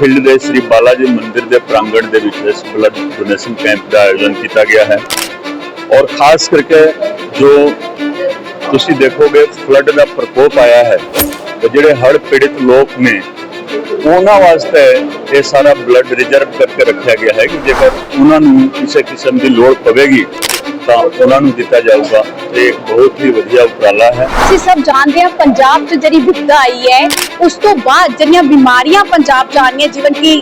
Greenfield ਦੇ ਸ੍ਰੀ ਬਾਲਾ ਜੀ ਮੰਦਿਰ ਦੇ ਪ੍ਰਾਂਗਣ ਦੇ ਵਿੱਚ ਇਸ ਬਲੱਡ ਡੋਨੇਸ਼ਨ ਕੈਂਪ ਦਾ ਆਯੋਜਨ ਕੀਤਾ ਗਿਆ ਹੈ। ਔਰ ਖਾਸ ਕਰਕੇ ਜੋ ਤੁਸੀਂ ਦੇਖੋਗੇ ਫਲੱਡ ਦਾ ਪ੍ਰਕੋਪ ਆਇਆ ਹੈ ਤੇ ਜਿਹੜੇ ਹੜ੍ਹ ਪੀੜਿਤ ਲੋਕ ਨੇ, ਉਹਨਾਂ ਵਾਸਤੇ ਇਹ ਸਾਰਾ ਬਲੱਡ ਰਿਜ਼ਰਵ ਕਰਕੇ ਰੱਖਿਆ ਗਿਆ ਹੈ ਕਿ ਜੇਕਰ ਉਹਨਾਂ ਨੂੰ ਕਿਸੇ ਕਿਸਮ ਦੀ ਲੋੜ ਪਵੇਗੀ ਤਾਂ ਉਹਨਾਂ ਨੂੰ ਦਿੱਤਾ ਜਾਊਗਾ ਤੇ ਬਹੁਤ ਹੀ ਵਧੀਆ ਉਪਰਾਲਾ ਹੈ। ਅਸੀਂ ਸਭ ਜਾਣਦੇ ਹਾਂ ਪੰਜਾਬ 'ਚ ਜਿਹੜੀ ਵਿਪਤਾ ਆਈ ਹੈ, ਉਸ ਤੋਂ ਬਾਅਦ ਜਿਹੜੀਆਂ ਬਿਮਾਰੀਆਂ ਪੰਜਾਬ 'ਚ ਆਉਣੀਆਂ ਜਿਵੇਂ ਕਿ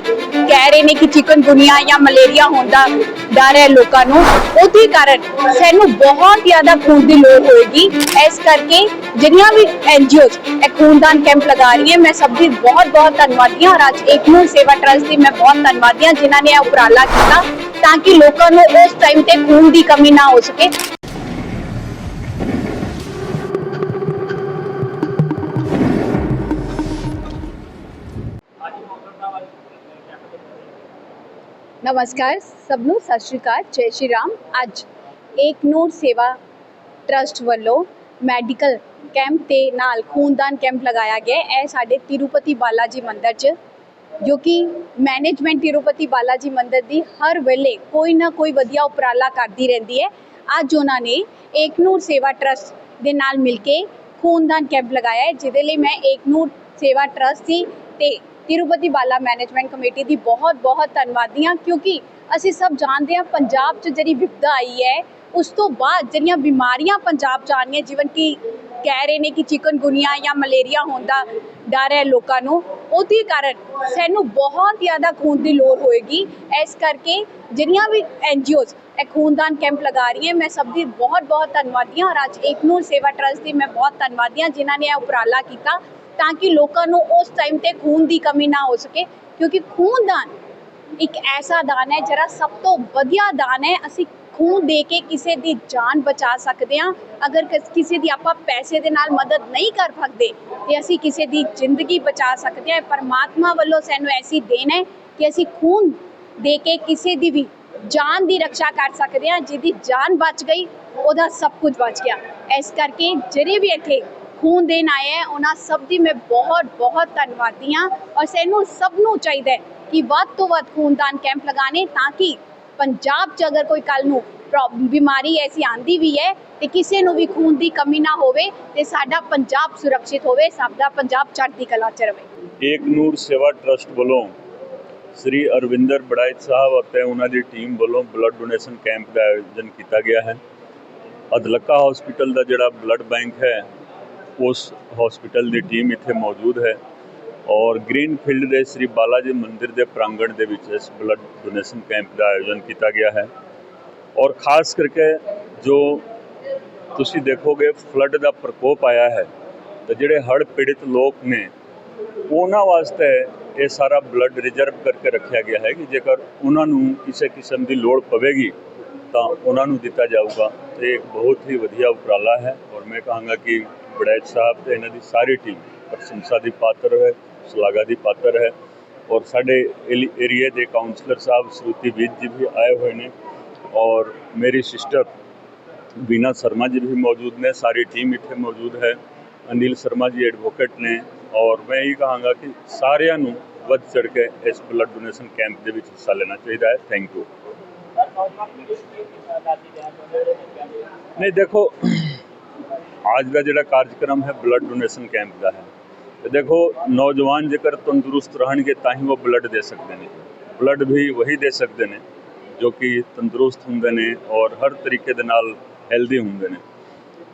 ਕਹਿ ਰਹੇ ਨੇ ਕਿ ਚਿਕਨਗੁਨੀਆ ਜਾਂ ਮਲੇਰੀਆ ਹੋਣ ਦਾ ਡਰ ਹੈ ਲੋਕਾਂ ਨੂੰ, ਉਹਦੇ ਕਾਰਨ ਸਾਨੂੰ ਬਹੁਤ ਜ਼ਿਆਦਾ ਖੂਨ ਦੀ ਲੋੜ ਹੋਏਗੀ। ਇਸ ਕਰਕੇ ਜਿਹੜੀਆਂ ਵੀ ਐਨਜੀਓਜ਼ ਇਹ ਖੂਨਦਾਨ ਕੈਂਪ ਲਗਾ ਰਹੀ ਹੈ। ਮੈਂ ਸਭ ਦੀ ਬਹੁਤ ਬਹੁਤ ਧੰਨਵਾਦੀ ਹਾਂ। ਔਰ ਏਕਮੂਲ ਸੇਵਾ ਟਰਸਟ ਦੀ ਮੈਂ ਬਹੁਤ ਧੰਨਵਾਦੀ ਹਾਂ, ਜਿਨ੍ਹਾਂ ਨੇ ਇਹ ਉਪਰਾਲਾ ਕੀਤਾ। ਤਾਂ ਕਿ ਲੋਕਾਂ ਨੂੰ ਉਸ ਟਾਈਮ ਤੇ ਖੂਨ ਦੀ ਕਮੀ ਨਾ ਹੋ ਸਕੇ। ਨਮਸਕਾਰ, ਸਭ ਨੂੰ ਸਤਿ ਸ਼੍ਰੀ ਅਕਾਲ, ਜੈ ਸ਼੍ਰੀ ਰਾਮ। ਅੱਜ ਏਕ ਨੂਰ ਸੇਵਾ ਟਰਸਟ ਵੱਲੋਂ ਮੈਡੀਕਲ ਕੈਂਪ ਤੇ ਨਾਲ ਖੂਨਦਾਨ ਕੈਂਪ ਲਗਾਇਆ ਗਿਆ ਇਹ ਸਾਡੇ ਤਿਰੂਪਤੀ ਬਾਲਾਜੀ ਮੰਦਿਰ 'ਚ ਜੋ ਕਿ ਮੈਨੇਜਮੈਂਟ ਤਿਰੂਪਤੀ ਬਾਲਾਜੀ ਮੰਦਿਰ ਦੀ ਹਰ ਵੇਲੇ ਕੋਈ ਨਾ ਕੋਈ ਵਧੀਆ ਉਪਰਾਲਾ ਕਰਦੀ ਰਹਿੰਦੀ ਹੈ। ਅੱਜ ਉਹਨਾਂ ਨੇ ਏਕਨੂਰ ਸੇਵਾ ਟਰਸਟ ਦੇ ਨਾਲ ਮਿਲ ਕੇ ਖੂਨਦਾਨ ਕੈਂਪ ਲਗਾਇਆ ਹੈ, ਜਿਹਦੇ ਲਈ ਮੈਂ ਏਕਨੂਰ ਸੇਵਾ ਟਰਸਟ ਦੀ ਤੇ ਤਿਰੂਪਤੀ ਬਾਲਾ ਮੈਨੇਜਮੈਂਟ ਕਮੇਟੀ ਦੀ ਬਹੁਤ ਬਹੁਤ ਧੰਨਵਾਦੀ ਹਾਂ, ਕਿਉਂਕਿ ਅਸੀਂ ਸਭ ਜਾਣਦੇ ਹਾਂ ਪੰਜਾਬ 'ਚ ਜਿਹੜੀ ਵਿਪਤਾ ਆਈ ਹੈ, ਉਸ ਤੋਂ ਬਾਅਦ ਜਿਹੜੀਆਂ ਬਿਮਾਰੀਆਂ ਪੰਜਾਬ 'ਚ ਆਉਣੀਆਂ ਜਿਵੇਂ ਕਿ ਕਹਿ ਰਹੇ ਨੇ ਕਿ ਚਿਕਨਗੁਨੀਆ ਜਾਂ ਮਲੇਰੀਆ ਹੋਣ ਦਾ ਡਰ ਹੈ ਲੋਕਾਂ ਨੂੰ ਉਹਦੇ ਕਾਰਨ ਸਾਨੂੰ ਬਹੁਤ ਜ਼ਿਆਦਾ ਖੂਨ ਦੀ ਲੋੜ ਹੋਏਗੀ। ਇਸ ਕਰਕੇ ਜਿਹੜੀਆਂ ਵੀ ਐਨਜੀਓਜ਼ ਇਹ ਖੂਨਦਾਨ ਕੈਂਪ ਲਗਾ ਰਹੀ ਹੈ ਮੈਂ ਸਭ ਦੀ ਬਹੁਤ ਬਹੁਤ ਧੰਨਵਾਦੀ ਹਾਂ। ਔਰ ਅੱਜ ਏਕਨੂਰ ਸੇਵਾ ਟਰਸਟ ਦੀ ਮੈਂ ਬਹੁਤ ਧੰਨਵਾਦੀ ਹਾਂ, ਜਿਨ੍ਹਾਂ ਨੇ ਇਹ ਉਪਰਾਲਾ ਕੀਤਾ ਤਾਂ ਕਿ ਲੋਕਾਂ ਨੂੰ ਉਸ ਟਾਈਮ ਤੇ ਖੂਨ ਦੀ ਕਮੀ ਨਾ ਹੋ ਸਕੇ। ਕਿਉਂਕਿ ਖੂਨਦਾਨ ਇੱਕ ਐਸਾ ਦਾਨ ਹੈ, ਜਿਹੜਾ ਸਭ ਤੋਂ ਵਧੀਆ ਦਾਨ ਹੈ। ਅਸੀਂ ਖੂਨ ਦੇ ਕੇ ਕਿਸੇ ਦੀ ਜਾਨ ਬਚਾ ਸਕਦੇ ਹਾਂ। ਅਗਰ ਕਿਸ- ਕਿਸੇ ਦੀ ਆਪਾਂ ਪੈਸੇ ਦੇ ਨਾਲ ਮਦਦ ਨਹੀਂ ਕਰ ਸਕਦੇ, ਤੇ ਅਸੀਂ ਕਿਸੇ ਦੀ ਜ਼ਿੰਦਗੀ ਬਚਾ ਸਕਦੇ ਹਾਂ। ਪਰਮਾਤਮਾ ਵੱਲੋਂ ਸਾਨੂੰ ਐਸੀ ਦੇਣ ਹੈ ਕਿ ਅਸੀਂ ਖੂਨ ਦੇ ਕੇ ਕਿਸੇ ਦੀ ਵੀ ਜਾਨ ਦੀ ਰੱਖਿਆ ਕਰ ਸਕਦੇ ਹਾਂ, ਜਿਹਦੀ ਜਾਨ ਬਚ ਗਈ, ਉਹਦਾ ਸਭ ਕੁਝ ਬਚ ਗਿਆ। ਇਸ ਕਰਕੇ ਜਿਹੜੇ ਵੀ ਇੱਥੇ ਖੂਨ ਦੇਣ ਆਏ ਹੈ, ਉਹਨਾਂ ਸਭ ਦੀ ਮੈਂ ਬਹੁਤ ਬਹੁਤ ਧੰਨਵਾਦੀ ਹਾਂ। ਔਰ ਸਾਨੂੰ ਸਭ ਨੂੰ ਚਾਹੀਦਾ ਹੈ ਕਿ ਵੱਧ ਤੋਂ ਵੱਧ ਖੂਨਦਾਨ ਕੈਂਪ ਲਗਾਣੇ ਤਾਂ ਕਿ ਪੰਜਾਬ 'ਚ ਅਗਰ ਕੋਈ ਕੱਲ ਨੂੰ ਬਿਮਾਰੀ ਐਸੀ ਆਂਦੀ ਵੀ ਹੈ ਤੇ ਕਿਸੇ ਨੂੰ ਵੀ ਖੂਨ ਦੀ ਕਮੀ ਨਾ ਹੋਵੇ ਤੇ ਸਾਡਾ ਪੰਜਾਬ ਸੁਰੱਖਿਅਤ ਹੋਵੇ, ਸਾਡਾ ਪੰਜਾਬ ਚੜ੍ਹਦੀ ਕਲਾ 'ਚ ਰਵੇ। ਏਕ ਨੂਰ ਸੇਵਾ ਟਰਸਟ ਵੱਲੋਂ ਸ੍ਰੀ ਅਰਵਿੰਦਰ ਬੜਾਇਤ ਸਾਹਿਬ ਅਤੇ ਉਹਨਾਂ ਦੀ ਟੀਮ ਵੱਲੋਂ ਬਲੱਡ ਡੋਨੇਸ਼ਨ ਕੈਂਪ ਦਾ ਆਯੋਜਨ ਕੀਤਾ ਗਿਆ ਹੈ। ਅਦਲਕਾ ਹਸਪੀਟਲ ਦਾ ਜਿਹੜਾ ਬਲੱਡ ਬੈਂਕ ਹੈ, ਉਸ ਹਸਪੀਟਲ ਦੀ ਟੀਮ ਇੱਥੇ ਮੌਜੂਦ ਹੈ। ਔਰ ਗ੍ਰੀਨਫੀਲਡ ਦੇ ਸ੍ਰੀ ਬਾਲਾ ਜੀ ਮੰਦਿਰ ਦੇ ਪ੍ਰਾਂਗਣ ਦੇ ਵਿੱਚ ਇਸ ਬਲੱਡ ਡੋਨੇਸ਼ਨ ਕੈਂਪ ਦਾ ਆਯੋਜਨ ਕੀਤਾ ਗਿਆ ਹੈ। ਔਰ ਖਾਸ ਕਰਕੇ ਜੋ ਤੁਸੀਂ ਦੇਖੋਗੇ ਫਲੱਡ ਦਾ ਪ੍ਰਕੋਪ ਆਇਆ ਹੈ ਤੇ ਜਿਹੜੇ ਹੜ੍ਹ ਪੀੜਿਤ ਲੋਕ ਨੇ, ਉਹਨਾਂ ਵਾਸਤੇ ਇਹ ਸਾਰਾ ਬਲੱਡ ਰਿਜ਼ਰਵ ਕਰਕੇ ਰੱਖਿਆ ਗਿਆ ਹੈ ਕਿ ਜੇਕਰ ਉਹਨਾਂ ਨੂੰ ਕਿਸੇ ਕਿਸਮ ਦੀ ਲੋੜ ਪਵੇਗੀ, ਤਾਂ ਉਹਨਾਂ ਨੂੰ ਦਿੱਤਾ ਜਾਊਗਾ। ਤੇ ਇੱਕ ਬਹੁਤ ਹੀ ਵਧੀਆ ਉਪਰਾਲਾ ਹੈ ਔਰ ਮੈਂ ਕਹਾਂਗਾ ਕਿ ਬੜੈਚ ਸਾਹਿਬ ਤੇ ਇਹਨਾਂ ਦੀ ਸਾਰੀ ਟੀਮ ਪ੍ਰਸ਼ੰਸਾ ਦੀ ਪਾਤਰ ਹੈ। ਸਲਾਗਾ ਦੀ ਪਾਤਰ ਹੈ ਔਰ ਸਾਡੇ ਏਰੀਆ ਦੇ ਕਾਉਂਸਲਰ ਸਾਹਿਬ ਸ਼੍ਰੂਤੀ ਵਿਦ ਜੀ ਵੀ ਆਏ ਹੋਏ ਨੇ ਔਰ ਮੇਰੀ ਸਿਸਟਰ ਬੀਨਾ ਸ਼ਰਮਾ ਜੀ ਵੀ ਮੌਜੂਦ ਨੇ, ਸਾਰੀ ਟੀਮ ਇੱਥੇ ਮੌਜੂਦ ਹੈ, ਅਨਿਲ ਸ਼ਰਮਾ ਜੀ ਐਡਵੋਕੇਟ ਨੇ ਔਰ ਮੈਂ ਇਹ ਕਹਾਂਗਾ ਕਿ ਸਾਰਿਆਂ ਨੂੰ ਵੱਧ ਚੜ ਕੇ ਇਸ ਬਲੱਡ ਡੋਨੇਸ਼ਨ ਕੈਂਪ ਦੇ ਵਿੱਚ ਹਿੱਸਾ ਲੈਣਾ ਚਾਹੀਦਾ ਹੈ ਥੈਂਕ ਯੂ ਨਹੀਂ ਦੇਖੋ, ਅੱਜ ਦਾ ਜਿਹੜਾ ਕਾਰਜਕ੍ਰਮ ਹੈ ਬਲੱਡ ਡੋਨੇਸ਼ਨ ਕੈਂਪ ਦਾ ਹੈ। ਤੇ ਦੇਖੋ ਨੌਜਵਾਨ ਜੇਕਰ ਤੰਦਰੁਸਤ ਰਹਿਣਗੇ ਤਾਂ ਹੀ ਉਹ ਬਲੱਡ ਦੇ ਸਕਦੇ ਨੇ ਬਲੱਡ ਵੀ ਵਹੀ ਦੇ ਸਕਦੇ ਨੇ ਜੋ ਕਿ ਤੰਦਰੁਸਤ ਹੁੰਦੇ ਨੇ ਔਰ ਹਰ ਤਰੀਕੇ ਦੇ ਨਾਲ ਹੈਲਦੀ ਹੁੰਦੇ ਨੇ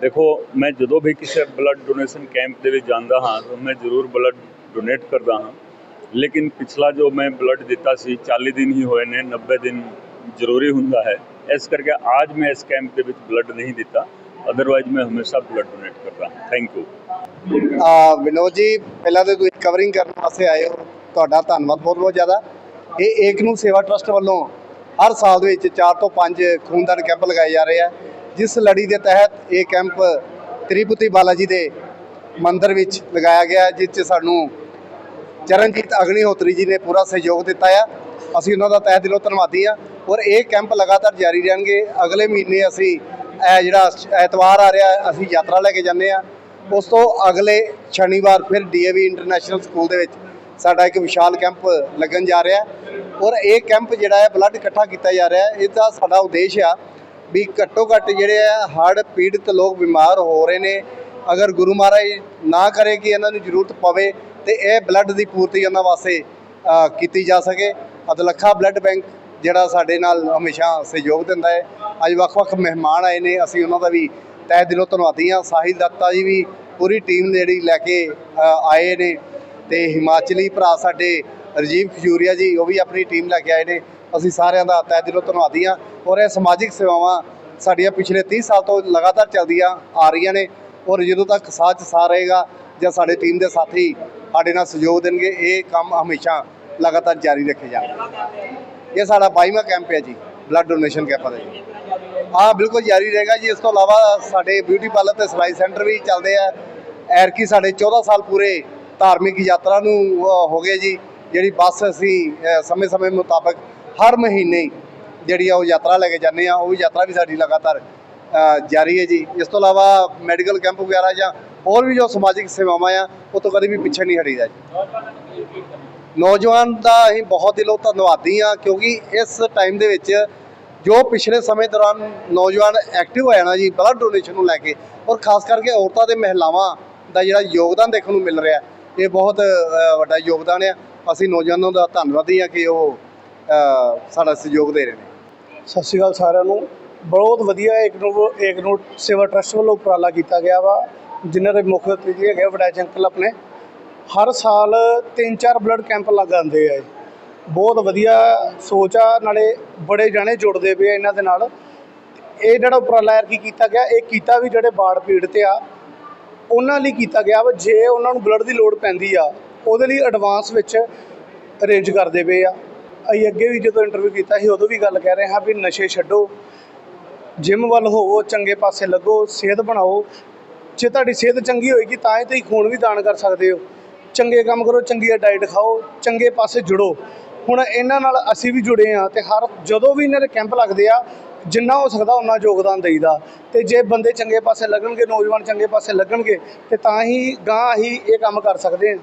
ਦੇਖੋ ਮੈਂ ਜਦੋਂ ਵੀ ਕਿਸੇ ਬਲੱਡ ਡੋਨੇਸ਼ਨ ਕੈਂਪ ਦੇ ਵਿੱਚ ਜਾਂਦਾ ਹਾਂ ਤਾਂ ਮੈਂ ਜ਼ਰੂਰ ਬਲੱਡ ਡੋਨੇਟ ਕਰਦਾ ਹਾਂ ਲੇਕਿਨ ਪਿਛਲਾ ਜੋ ਮੈਂ ਬਲੱਡ ਦਿੱਤਾ ਸੀ 40 ਦਿਨ ਹੀ ਹੋਏ ਨੇ 90 ਦਿਨ ਜ਼ਰੂਰੀ ਹੁੰਦਾ ਹੈ ਇਸ ਕਰਕੇ ਅੱਜ ਮੈਂ ਇਸ ਕੈਂਪ ਦੇ ਵਿੱਚ ਬਲੱਡ ਨਹੀਂ ਦਿੱਤਾ ਅਦਰਵਾਈਜ਼ ਮੈਂ ਹਮੇਸ਼ਾ ਬਲੱਡ ਡੋਨੇਟ ਕਰਦਾ ਹਾਂ ਥੈਂਕ ਯੂ ਆ, ਵਿਨੋਦ ਜੀ, ਪਹਿਲਾਂ ਤਾਂ ਤੁਸੀਂ ਕਵਰਿੰਗ ਕਰਨ ਵਾਸਤੇ ਆਏ ਹੋ। ਤੁਹਾਡਾ ਧੰਨਵਾਦ ਬਹੁਤ ਬਹੁਤ ਜ਼ਿਆਦਾ। ਇਹ ਏਕ ਨੂੰ ਸੇਵਾ ਟਰਸਟ ਵੱਲੋਂ ਹਰ ਸਾਲ ਦੇ ਵਿੱਚ 4 ਤੋਂ 5 ਖੂਨਦਾਨ ਕੈਂਪ ਲਗਾਏ ਜਾ ਰਹੇ ਆ। ਜਿਸ ਲੜੀ ਦੇ ਤਹਿਤ ਇਹ ਕੈਂਪ ਤ੍ਰਿਪੁਤੀ ਬਾਲਾਜੀ ਦੇ ਮੰਦਿਰ ਵਿੱਚ ਲਗਾਇਆ ਗਿਆ, ਜਿਸ 'ਚ ਸਾਨੂੰ ਚਰਨਜੀਤ ਅਗਨੀਹੋਤਰੀ ਜੀ ਨੇ ਪੂਰਾ ਸਹਿਯੋਗ ਦਿੱਤਾ ਆ। ਅਸੀਂ ਉਹਨਾਂ ਦਾ ਤਹਿ ਦਿਲੋਂ ਧੰਨਵਾਦੀ ਆ ਔਰ ਇਹ ਕੈਂਪ ਲਗਾਤਾਰ ਜਾਰੀ ਰਹਿਣਗੇ। ਅਗਲੇ ਮਹੀਨੇ ਅਸੀਂ ਇਹ ਜਿਹੜਾ ਐਤਵਾਰ ਆ ਰਿਹਾ, ਅਸੀਂ ਯਾਤਰਾ ਲੈ ਕੇ ਜਾਂਦੇ ਆ। ਉਸ ਤੋਂ ਅਗਲੇ ਸ਼ਨੀਵਾਰ ਫਿਰ ਡੀਏਵੀ ਇੰਟਰਨੈਸ਼ਨਲ ਸਕੂਲ ਦੇ ਵਿੱਚ ਸਾਡਾ ਇੱਕ ਵਿਸ਼ਾਲ ਕੈਂਪ ਲੱਗਣ ਜਾ ਰਿਹਾ ਔਰ ਇਹ ਕੈਂਪ ਜਿਹੜਾ ਹੈ, ਬਲੱਡ ਇਕੱਠਾ ਕੀਤਾ ਜਾ ਰਿਹਾ ਹੈ। ਇਹਦਾ ਸਾਡਾ ਉਦੇਸ਼ ਆ ਵੀ ਘੱਟੋ ਘੱਟ ਜਿਹੜੇ ਆ, ਹੜ੍ਹ ਪੀੜਤ ਲੋਕ ਬਿਮਾਰ ਹੋ ਰਹੇ ਨੇ। ਅਗਰ ਗੁਰੂ ਮਹਾਰਾਜ ਨਾ ਕਰੇ ਕਿ ਇਹਨਾਂ ਨੂੰ ਜ਼ਰੂਰਤ ਪਵੇ, ਤੇ ਇਹ ਬਲੱਡ ਦੀ ਪੂਰਤੀ ਉਹਨਾਂ ਵਾਸਤੇ ਕੀਤੀ ਜਾ ਸਕੇ। ਅਦਲੱਖਾ ਬਲੱਡ ਬੈਂਕ ਜਿਹੜਾ ਸਾਡੇ ਨਾਲ ਹਮੇਸ਼ਾ ਸਹਿਯੋਗ ਦਿੰਦਾ ਹੈ। ਅੱਜ ਵੱਖ-ਵੱਖ ਮਹਿਮਾਨ ਆਏ ਨੇ, ਅਸੀਂ ਉਹਨਾਂ ਦਾ ਵੀ ਤਹਿ ਦਿਲੋਂ ਧੰਨਵਾਦੀ ਹਾਂ। ਸਾਹਿਲ ਦੱਤਾ ਜੀ ਵੀ ਪੂਰੀ ਟੀਮ ਜਿਹੜੀ ਲੈ ਕੇ ਆਏ ਨੇ ਤੇ ਹਿਮਾਚਲੀ ਭਰਾ ਸਾਡੇ ਰਜੀਵ ਖਜੂਰੀਆ ਜੀ, ਉਹ ਵੀ ਆਪਣੀ ਟੀਮ ਲੈ ਕੇ ਆਏ ਨੇ। ਅਸੀਂ ਸਾਰਿਆਂ ਦਾ ਤਹਿ ਦਿਲੋਂ ਧੰਨਵਾਦੀ ਹਾਂ ਔਰ ਇਹ ਸਮਾਜਿਕ ਸੇਵਾਵਾਂ ਸਾਡੀਆਂ ਪਿਛਲੇ 30 ਸਾਲ ਤੋਂ ਲਗਾਤਾਰ ਚੱਲਦੀਆਂ ਆ ਰਹੀਆਂ ਨੇ ਔਰ ਜਦੋਂ ਤੱਕ ਸਾਥ 'ਚ ਸਾਥ ਰਹੇਗਾ ਜਾਂ ਸਾਡੇ ਟੀਮ ਦੇ ਸਾਥੀ ਸਾਡੇ ਨਾਲ ਸਹਿਯੋਗ ਦੇਣਗੇ, ਇਹ ਕੰਮ ਹਮੇਸ਼ਾ ਲਗਾਤਾਰ ਜਾਰੀ ਰੱਖੇ ਜਾਣਗੇ। ਇਹ ਸਾਡਾ 22ਵਾਂ ਕੈਂਪ ਹੈ ਜੀ, ਬਲੱਡ ਡੋਨੇਸ਼ਨ ਕੈਂਪ ਦਾ ਜੀ। ਹਾਂ, ਬਿਲਕੁਲ ਜਾਰੀ ਰਹੇਗਾ ਜੀ। ਇਸ ਤੋਂ ਇਲਾਵਾ ਸਾਡੇ ਬਿਊਟੀ ਪਾਰਲਰ ਤੇ ਸਲਾਈ ਸੈਂਟਰ ਵੀ ਚੱਲਦੇ ਆ। ਐਰਕੀ ਸਾਡੇ 14 ਸਾਲ ਪੂਰੇ ਧਾਰਮਿਕ ਯਾਤਰਾ ਨੂੰ ਹੋ ਗਏ ਜੀ, ਜਿਹੜੀ ਬੱਸ ਅਸੀਂ ਸਮੇਂ-ਸਮੇਂ ਮੁਤਾਬਕ ਹਰ ਮਹੀਨੇ ਜਿਹੜੀ ਆ ਉਹ ਯਾਤਰਾ ਲੈ ਕੇ ਜਾਂਦੇ ਆ। ਉਹ ਯਾਤਰਾ ਵੀ ਸਾਡੀ ਲਗਾਤਾਰ ਜਾਰੀ ਹੈ ਜੀ। ਇਸ ਤੋਂ ਇਲਾਵਾ ਮੈਡੀਕਲ ਕੈਂਪ ਵਗੈਰਾ ਜਾਂ ਹੋਰ ਵੀ ਜੋ ਸਮਾਜਿਕ ਸੇਵਾਵਾਂ ਆ, ਉਹ ਤੋਂ ਕਦੇ ਵੀ ਪਿੱਛੇ ਨਹੀਂ ਹਟੀਦਾ ਜੀ। ਨੌਜਵਾਨ ਦਾ ਅਸੀਂ ਬਹੁਤ ਦਿਲੋਂ ਧੰਨਵਾਦੀ ਹਾਂ, ਕਿਉਂਕਿ ਇਸ ਟਾਈਮ ਦੇ ਵਿੱਚ ਜੋ ਪਿਛਲੇ ਸਮੇਂ ਦੌਰਾਨ ਨੌਜਵਾਨ ਐਕਟਿਵ ਹੋਇਆ ਨਾ ਜੀ ਬਲੱਡ ਡੋਨੇਸ਼ਨ ਨੂੰ ਲੈ ਕੇ, ਔਰ ਖਾਸ ਕਰਕੇ ਔਰਤਾਂ ਤੇ ਮਹਿਲਾਵਾਂ ਦਾ ਜਿਹੜਾ ਯੋਗਦਾਨ ਦੇਖਣ ਨੂੰ ਮਿਲ ਰਿਹਾ ਇਹ ਬਹੁਤ ਵੱਡਾ ਯੋਗਦਾਨ ਆ ਅਸੀਂ ਨੌਜਵਾਨਾਂ ਦਾ ਧੰਨਵਾਦੀ ਹਾਂ ਕਿ ਉਹ ਸਾਡਾ ਸਹਿਯੋਗ ਦੇ ਰਹੇ ਨੇ। ਸਤਿ ਸ਼੍ਰੀ ਅਕਾਲ ਸਾਰਿਆਂ ਨੂੰ। ਬਹੁਤ ਵਧੀਆ ਇੱਕ ਨੂੰ ਇੱਕ ਨੂੰ ਸੇਵਾ ਟਰਸਟ ਵੱਲੋਂ ਉਪਰਾਲਾ ਕੀਤਾ ਗਿਆ ਵਾ, ਜਿਨ੍ਹਾਂ ਦੇ ਮੁੱਖ ਅਤਿਥੀ ਹੈਗੇ ਵਡਾਚ ਅੰਕਲ ਆਪਣੇ। ਹਰ ਸਾਲ ਤਿੰਨ ਚਾਰ ਬਲੱਡ ਕੈਂਪ ਲਗਾਉਂਦੇ ਆ ਇਹ। ਬਹੁਤ ਵਧੀਆ ਸੋਚ ਆ, ਨਾਲੇ ਬੜੇ ਜਾਣੇ ਜੁੜਦੇ ਪਏ ਆ ਇਹਨਾਂ ਦੇ ਨਾਲ। ਇਹ ਜਿਹੜਾ ਉਪਰਾਲਾ ਕੀ ਕੀਤਾ ਗਿਆ, ਇਹ ਕੀਤਾ ਵੀ ਜਿਹੜੇ ਬਾੜ ਪੀੜਤ ਆ, ਉਹਨਾਂ ਲਈ ਕੀਤਾ ਗਿਆ ਵਾ, ਜੇ ਉਹਨਾਂ ਨੂੰ ਬਲੱਡ ਦੀ ਲੋੜ ਪੈਂਦੀ ਆ, ਉਹਦੇ ਲਈ ਐਡਵਾਂਸ ਵਿੱਚ ਅਰੇਂਜ ਕਰਦੇ ਪਏ ਆ। ਅਸੀਂ ਅੱਗੇ ਵੀ ਜਦੋਂ ਇੰਟਰਵਿਊ ਕੀਤਾ ਸੀ, ਉਦੋਂ ਵੀ ਗੱਲ ਕਹਿ ਰਹੇ ਹਾਂ ਵੀ ਨਸ਼ੇ ਛੱਡੋ ਜਿਮ ਵੱਲ ਹੋਵੋ, ਚੰਗੇ ਪਾਸੇ ਲੱਗੋ, ਸਿਹਤ ਬਣਾਓ। ਜੇ ਤੁਹਾਡੀ ਸਿਹਤ ਚੰਗੀ ਹੋਏਗੀ, ਤਾਂ ਹੀ ਤੁਸੀਂ ਖੂਨ ਵੀ ਦਾਨ ਕਰ ਸਕਦੇ ਹੋ। ਚੰਗੇ ਕੰਮ ਕਰੋ ਚੰਗੀ ਡਾਈਟ ਖਾਓ, ਚੰਗੇ ਪਾਸੇ ਜੁੜੋ। ਹੁਣ ਇਹਨਾਂ ਨਾਲ ਅਸੀਂ ਵੀ ਜੁੜੇ ਆ ਤੇ ਹਰ ਜਦੋਂ ਵੀ ਇਹਨਾਂ ਦੇ ਕੈਂਪ ਲੱਗਦੇ ਆ, ਜਿੰਨਾ ਹੋ ਸਕਦਾ ਉਹਨਾਂ ਯੋਗਦਾਨ ਦੇਈਦਾ। ਤੇ ਜੇ ਬੰਦੇ ਚੰਗੇ ਪਾਸੇ ਲੱਗਣਗੇ, ਨੌਜਵਾਨ ਚੰਗੇ ਪਾਸੇ ਲੱਗਣਗੇ, ਤੇ ਤਾਂ ਹੀ ਗਾਂ ਹੀ ਇਹ ਕੰਮ ਕਰ ਸਕਦੇ ਹਾਂ।